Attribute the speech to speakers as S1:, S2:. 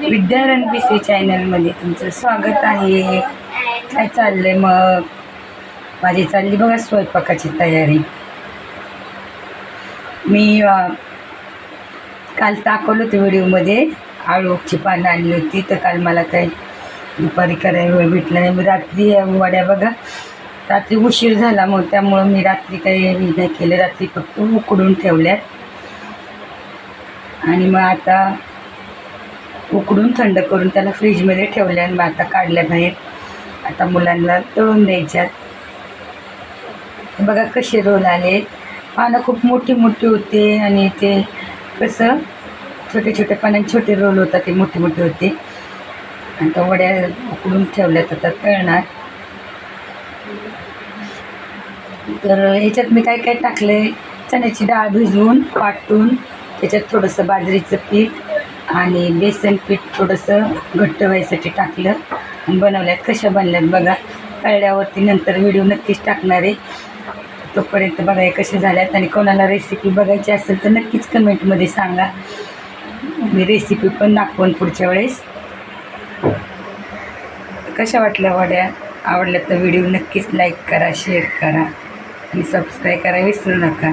S1: विद्या रणपिसे चॅनलमध्ये तुमचं स्वागत आहे. काय चाललंय मग? माझी चालली बघा स्वयंपाकाची तयारी. मी काल दाखवलं होतं व्हिडिओमध्ये. आळूची पानं आणली होती तर काल मला काही दुपारी करायला वेळ भेटला नाही. मी रात्री वड्या बघा. रात्री उशीर झाला मग त्यामुळं मी रात्री काही नाही केलं. रात्री फक्त उकडून ठेवल्यात. आणि मग आता उकडून थंड करून त्याला फ्रीजमध्ये ठेवल्या आणि मग आता काढल्या बाहेर. आता मुलांना तळून द्यायच्यात. बघा कसे रोल आले. पानं खूप मोठी मोठी होते आणि ते कसं छोटे छोटे पाण्यात छोटे रोल होतात ते मोठे मोठे होते. आणि त्या वड्या उकडून ठेवल्यात आता तळणार. तर याच्यात मी काय काय टाकले चण्याची डाळ भिजवून पाटून त्याच्यात थोडंसं बाजरीचं पीठ आणि बेसन पीठ थोडंसं घट्ट व्हायसाठी टाकलं. आणि बनवल्यात कशा बनल्यात बघा. कळल्यावरती नंतर व्हिडिओ नक्कीच टाकणार आहे. तोपर्यंत बघा हे कसे झाल्यात आणि कोणाला रेसिपी बघायची असेल तर नक्कीच कमेंटमध्ये सांगा. मी रेसिपी पण दाखवून पुढच्या वेळेस. कशा वाटल्या वड्या? आवडल्या तर व्हिडिओ नक्कीच लाईक करा शेअर करा आणि सबस्क्राईब करा विसरू नका.